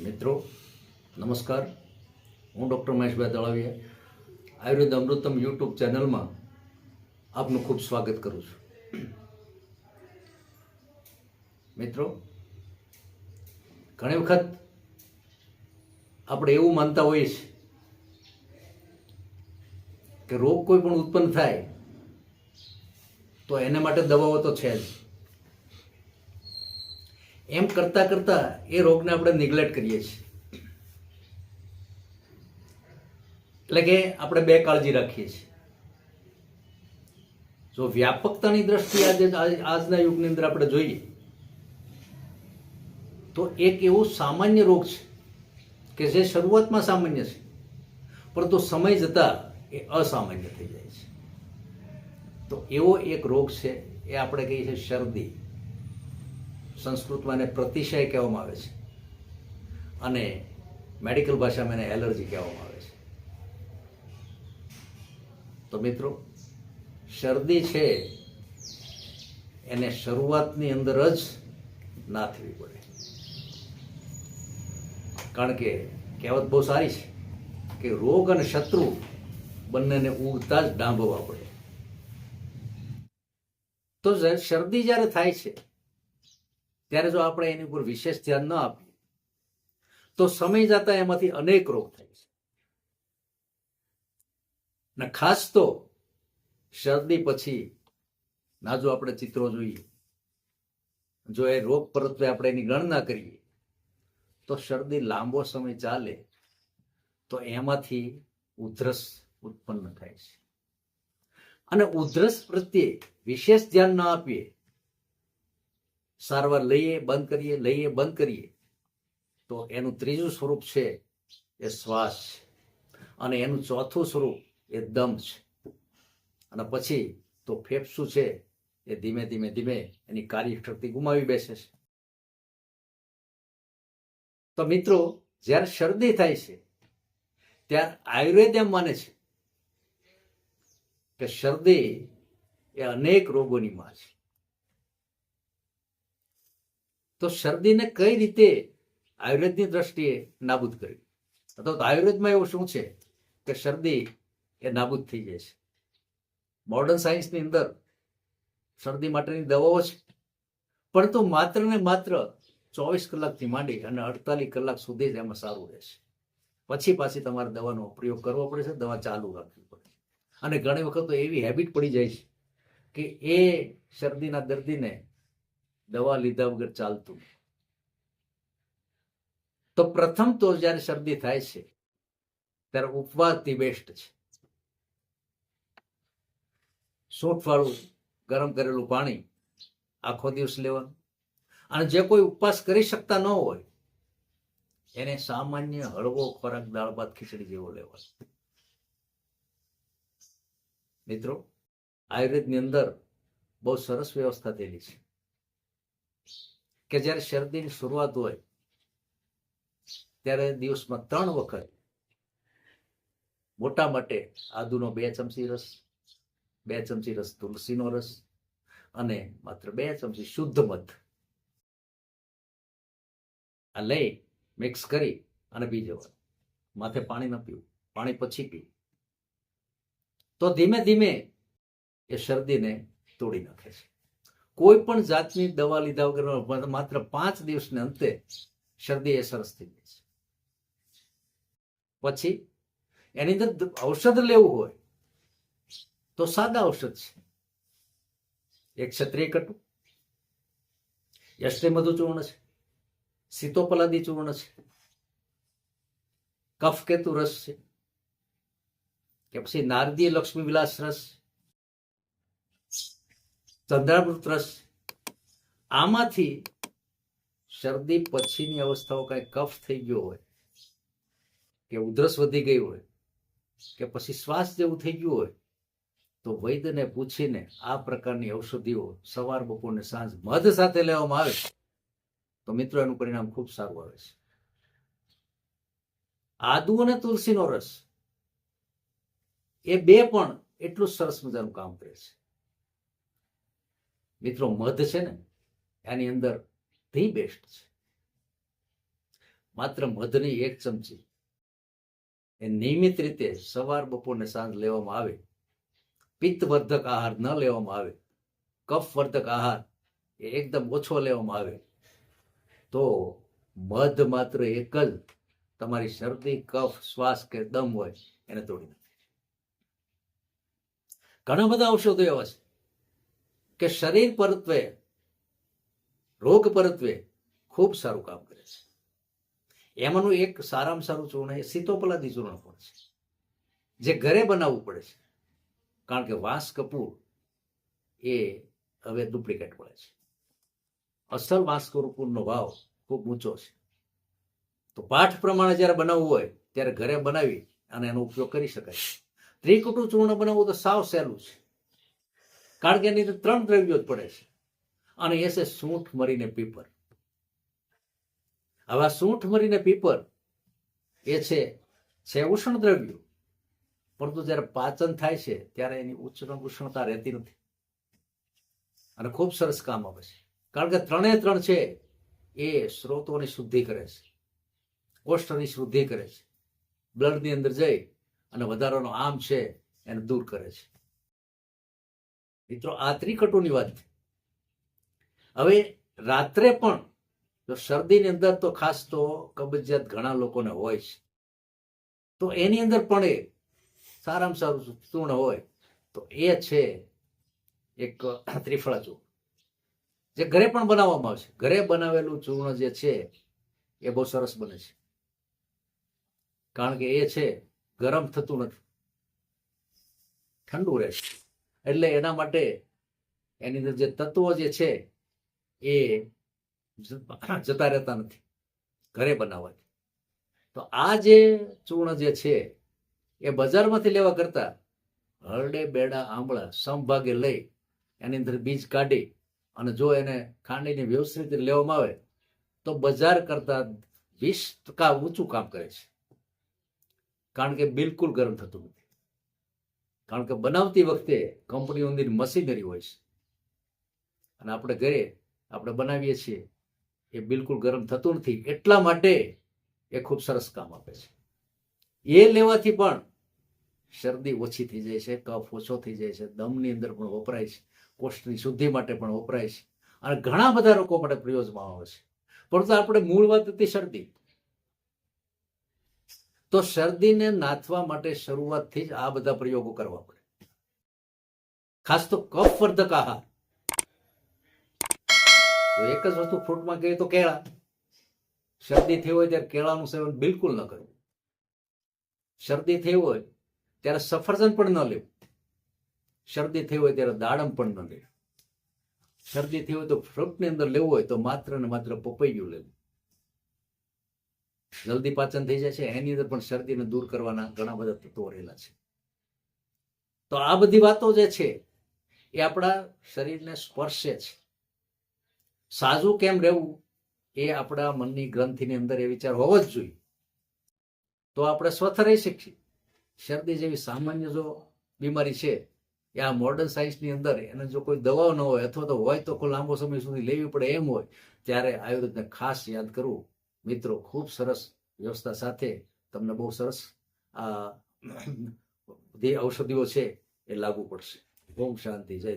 મિત્રો, નમસ્કાર. હું ડૉક્ટર મહેશભાઈ દળાવીયા આયુર્વેદ અમૃતમ યુટ્યુબ ચેનલમાં આપનું ખૂબ સ્વાગત કરું છું. મિત્રો, ઘણી વખત આપણે એવું માનતા હોઈએ છીએ કે રોગ કોઈ પણ ઉત્પન્ન થાય તો એના માટે દવાઓ તો છે જ. એમ કરતા કરતા એ રોગને આપણે નિગ્લેક્ટ કરીએ છીએ. એટલે કે આપણે બે કાળજી રાખીએ છીએ. જો વ્યાપકતાની દ્રષ્ટિએ આજે આજના યુગની અંદર આપણે જોઈએ, તો એક એવો સામાન્ય રોગ છે કે જે શરૂઆતમાં સામાન્ય છે, પરંતુ સમય જતાં એ અસામાન્ય થઈ જાય છે. તો એવો એક રોગ છે, એ આપણે કહીએ છીએ શરદી. સંસ્કૃતમાં એને પ્રતિશય કહેવામાં આવે છે. અને મેડિકલ ભાષામાં એને એલર્જી કહેવામાં આવે છે. તો મિત્રો, શરદી છે, એને શરૂઆતની અંદર જ ના થવી પડે. કારણ કે કહેવત બહુ સારી છે કે રોગ અને શત્રુ બંનેને ઉગતા જ ડાંભવા પડે. તો શરદી જ્યારે થાય છે ત્યારે જો આપણે એની ઉપર વિશેષ ધ્યાન ન આપીએ, તો સમય જતા એમાંથી અનેક રોગ થાય છે. ને ખાસ તો શરદી પછી, ના જો આપણે ચિત્રો જોઈએ, જો એ રોગ પરત્વે આપણે એની ગણના કરીએ, તો શરદી લાંબો સમય ચાલે, તો એમાંથી ઉધરસ ઉત્પન્ન થાય છે. અને ઉધરસ પ્રત્યે વિશેષ ધ્યાન ન આપીએ સારવાર લઈએ, બંધ કરીએ, લઈએ, બંધ કરીએ, તો એનું ત્રીજું સ્વરૂપ છે એ શ્વાસ છે. અને એનું ચોથું સ્વરૂપ એ દમ છે. અને પછી તો ફેફસું છે એ ધીમે ધીમે ધીમે એની કાર્યશક્તિ ગુમાવી બેસે છે. તો મિત્રો, જ્યારે શરદી થાય છે, ત્યારે આયુર્વેદ એમ માને છે કે શરદી એ અનેક રોગોની માં છે. તો શરદીને કઈ રીતે આયુર્વેદની દ્રષ્ટિએ નાબૂદ કરવી અથવા તો આયુર્વેદમાં એવું શું છે કે શરદી એ નાબૂદ થઈ જાય છે. મોડર્ન સાયન્સની અંદર શરદી માટેની દવાઓ છે. પરંતુ માત્ર ને માત્ર ચોવીસ કલાકથી માંડી અને અડતાલીસ કલાક સુધી જ એમાં સારું રહેશે પછી પાછી તમારે દવાનો પ્રયોગ કરવો પડે છે, દવા ચાલુ રાખવી પડે છે. અને ઘણી વખત તો એવી હેબિટ પડી જાય છે કે એ શરદીના દર્દીને દવા લીધા વગર ચાલતું. તો પ્રથમ તો જ્યારે શરદી થાય છે, ત્યારે ઉપવાસ ધી બેસ્ટ છે. સોઠવાળું ગરમ કરેલું પાણી આખો દિવસ લેવાનું. અને જે કોઈ ઉપવાસ કરી શકતા ન હોય, એને સામાન્ય હળવો ખોરાક દાળ ભાત ખીચડી જેવો લેવાનો. મિત્રો, આયુર્વેદની અંદર બહુ સરસ વ્યવસ્થા થયેલી છે. કે જ્યારે શરદીની શરૂઆત હોય, ત્યારે દિવસમાં ત્રણ વખત મોટા માટે આદુનો બે ચમચી રસ, બે ચમચી રસ તુલસીનો રસ અને માત્ર બે ચમચી શુદ્ધ મધ. આ લઈ મિક્સ કરી અને પી જવાનું. માથે પાણી ન પીવું, પાણી પછી પીવું. તો ધીમે ધીમે એ શરદીને તોડી નાખે છે. કોઈ પણ જાતની દવા લીધા વગર માત્ર પાંચ દિવસને અંતે શરદી એ સરસ થઈ જાય છે. પછી એની અંદર ઔષધ લેવું હોય તો સાદા ઔષધ છે. એક ક્ષત્રિય કટુ, યષ્ટિ મધુ ચૂર્ણ છે, સીતોપલાદી ચૂર્ણ છે, કફ કેતુ રસ છે, કે પછી નારદીય લક્ષ્મી વિલાસ રસ ચંદ્રામૃત રસ આમાંથી શરદી પછીની અવસ્થાઓ કઈ કફ થઈ ગયો હોય, કે ઉધરસ વધી ગઈ હોય, કે પછી શ્વાસ જેવું થઈ ગયું હોય, તો વૈદ્યને પૂછીને આ પ્રકારની ઔષધિઓ સવાર, બપોર ને સાંજ મધ સાથે લેવામાં આવે તો મિત્રો, એનું પરિણામ ખૂબ સારું આવે છે. આદુ અને તુલસીનો રસ, એ બે પણ એટલું સરસ મજાનું કામ કરે છે. મિત્રો, મધ છે ને, એની અંદર ધી બેસ્ટ છે. માત્ર મધની એક ચમચી. એ નિયમિત રીતે સવાર, બપોર ને સાંજ લેવામાં આવે. પિત્તવર્ધક આહાર ન લેવામાં આવે. કફવર્ધક આહાર એ એકદમ ઓછો લેવામાં આવે. તો મધ માત્ર એક જ તમારી શરદી, કફ, શ્વાસ કે દમ હોય, એને તોડી નાખે. ઘણા બધા ઔષધો એવા છે. કે શરીર પરત્વે, રોગ પરત્વે ખૂબ સારું કામ કરે છે. એમાંનું એક સારામાં સારું ચૂર્ણ એ સીતોપલાદી ચૂર્ણ પણ છે. જે ઘરે બનાવવું પડે છે. કારણ કે વાસ કપૂર એ હવે ડુપ્લિકેટ મળે છે. અસલ વાસ કપૂરનો ભાવ ખૂબ ઊંચો છે. તો પાઠ પ્રમાણે જ્યારે બનાવવું હોય, ત્યારે ઘરે બનાવી અને એનો ઉપયોગ કરી શકાય ત્રિકુટું ચૂર્ણ બનાવવું તો સાવ સહેલું છે. કારણ કે એની અંદર ત્રણ દ્રવ્યો જ પડે છે. અને એ છે સૂંઠ મરીને પીપર. હવે સૂંઠ મરીને પીપર એ છે છે ઉષ્ણ દ્રવ્યો. પરંતુ જ્યારે પાચન થાય છે, ત્યારે એની ઉષ્ણ ઉષ્ણતા રહેતી નથી. અને ખૂબ સરસ કામ આવે છે. કારણ કે ત્રણે ત્રણ છે, એ સ્ત્રોતોની શુદ્ધિ કરે છે. કોષ્ઠની શુદ્ધિ કરે છે. બ્લડની અંદર જઈ અને વધારાનો આમ છે એને દૂર કરે છે. મિત્રો, આ ત્રિકટુની વાત છે. હવે રાત્રે પણ જો શરદીની અંદર તો ખાસ તો કબજિયાત ઘણા લોકોને હોય છે. તો એની અંદર પણ એ સારામાં સારું ચૂર્ણ હોય તો એ છે એક ત્રિફળા ચૂર્ણ જે ઘરે પણ બનાવવામાં આવશે. ઘરે બનાવેલું ચૂર્ણ જે છે, એ બહુ સરસ બને છે. કારણ કે એ છે, ગરમ થતું નથી. ઠંડુ રહે છે એટલે એના માટે એની અંદર જે તત્વો જે છે, એ જતા રહેતા નથી. ઘરે બનાવવાથી તો આ જે ચૂર્ણ જે છે, એ બજારમાંથી લેવા કરતા હરડે, બેડા, આંબળા સમભાગે લઈ એની અંદર બીજ કાઢી અને જો એને ખાંડીને વ્યવસ્થિત લેવામાં આવે, તો બજાર કરતા વીસ ટકા ઊંચું કામ કરે છે. કારણ કે બિલકુલ ગરમ થતું નથી. કારણ કે બનાવતી વખતે કંપનીઓની મશીનરી હોય છે. અને આપણે ઘરે આપણે બનાવીએ છીએ, એ બિલકુલ ગરમ થતું નથી. એટલા માટે એ ખૂબ સરસ કામ આપે છે. એ લેવાથી પણ શરદી ઓછી થઈ જાય છે, કફ ઓછો થઈ જાય છે, દમની અંદર પણ વપરાય છે, કોષ્ટની શુદ્ધિ માટે પણ વપરાય છે. અને ઘણા બધા લોકો માટે પ્રયોજમાં આવે છે. પરંતુ આપણે મૂળ વાત હતી શરદી. તો શરદીને નાથવા માટે શરૂઆતથી જ આ બધા પ્રયોગો કરવા પડે. ખાસ તો કફવર્ધક આહાર. એક જ વસ્તુ ફ્રૂટમાં કહીએ તો કેળા. શરદી થઈ હોય ત્યારે કેળાનું સેવન બિલકુલ ન કરવું. શરદી થઈ હોય ત્યારે સફરજન પણ ન લેવું. શરદી થઈ હોય ત્યારે દાડમ પણ ન લેવું. શરદી થઈ હોય તો ફ્રૂટની અંદર લેવું હોય તો માત્ર ને માત્ર પપૈયું લેવું. જલ્દી પાચન થઈ જાય છે. એની અંદર પણ શરદીને દૂર કરવાના ઘણા બધા તત્વો રહેલા છે. તો આ બધી વાતો જે છે, એ આપણા શરીરને સ્પર્શે છે. સાજું કેમ રહેવું? એ આપણા મનની ગ્રંથિની અંદર એ વિચાર હોવો જ જોઈએ. તો આપણે સ્વસ્થ રહી શકીએ. શરદી જેવી સામાન્ય જો બીમારી છે, એ આ મોડર્ન સાયન્સની અંદર એને જો કોઈ દવાઓ ન હોય અથવા તો હોય તો લાંબો સમય સુધી લેવી પડે એમ હોય, ત્યારે આયુર્વેદને ખાસ યાદ કરવું મિત્રો, ખૂબ સરસ વ્યવસ્થા સાથે તમને બહુ સરસ, આ, જે ઔષધિઓ છે એ લાગુ પડશે. ઓમ શાંતિ, જય